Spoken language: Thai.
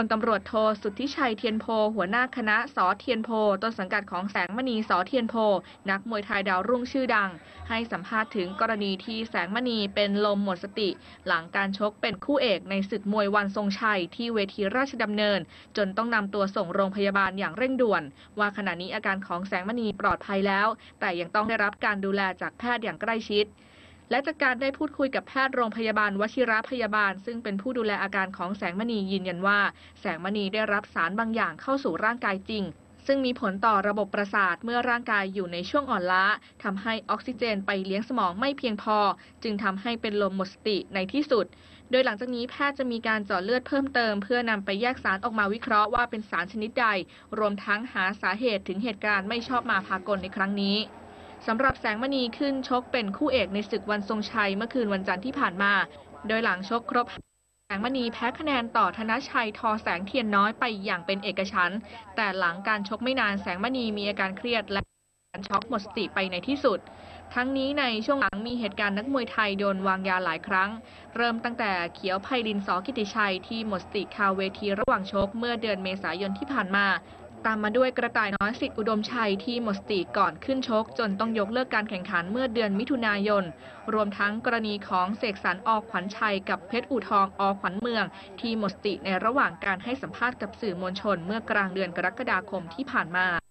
พลตำรวจโทสุทธิชัยเทียนโพ หัวหน้าคณะสอเทียนโพ ต้นสังกัดของแสงมณีสอเทียนโพ นักมวยไทยดาวรุ่งชื่อดัง ให้สัมภาษณ์ถึงกรณีที่แสงมณีเป็นลมหมดสติ หลังการชกเป็นคู่เอกในศึกมวยวันทรงชัยที่เวทีราชดำเนิน จนต้องนำตัวส่งโรงพยาบาลอย่างเร่งด่วน ว่าขณะนี้อาการของแสงมณีปลอดภัยแล้ว แต่ยังต้องได้รับการดูแลจากแพทย์อย่างใกล้ชิด และจากการได้พูดคุยกับแพทย์โรงพยาบาลวชิระพยาบาล ซึ่งเป็นผู้ดูแลอาการของแสงมณียืนยันว่า แสงมณีได้รับสารบางอย่างเข้าสู่ร่างกายจริง ซึ่งมีผลต่อระบบประสาทเมื่อร่างกายอยู่ในช่วงอ่อนล้าทำให้ออกซิเจนไปเลี้ยงสมองไม่เพียงพอ จึงทำให้เป็นลมหมดสติในที่สุด โดยหลังจากนี้แพทย์จะมีการเจาะเลือดเพิ่มเติม เพื่อนำไปแยกสารออกมาวิเคราะห์ว่าเป็นสารชนิดใด รวมทั้งหาสาเหตุถึงเหตุการณ์ไม่ชอบมาพากลในครั้งนี้ สำหรับแสงมณีขึ้นชกเป็นคู่เอกในศึกวันทรงชัยเมื่อคืนวันจันทร์ที่ผ่านมา โดยหลังชกครบ แสงมณีแพ้คะแนนต่อธนชัยทอแสงเทียนน้อยไปอย่างเป็นเอกฉันท์แต่หลังการชกไม่นานแสงมณีมีอาการเครียดและการช็อกหมดสติไปในที่สุด ทั้งนี้ในช่วงหลังมีเหตุการณ์นักมวยไทยโดนวางยาหลายครั้ง เริ่มตั้งแต่เขียวไพลินสอกิติชัยที่หมดสติคาเวทีระหว่างชกเมื่อเดือนเมษายนที่ผ่านมา ตามมาด้วยกระต่ายน้อยสิทธิอุดมชัยที่หมดสติก่อนขึ้นชก จนต้องยกเลิกการแข่งขันเมื่อเดือนมิถุนายน รวมทั้งกรณีของเสกสรรออกขวัญชัยกับเพชรอูทองอขวัญเมือง ที่หมดสติในระหว่างการให้สัมภาษณ์กับสื่อมวลชนเมื่อกลางเดือนกรกฎาคมที่ผ่านมา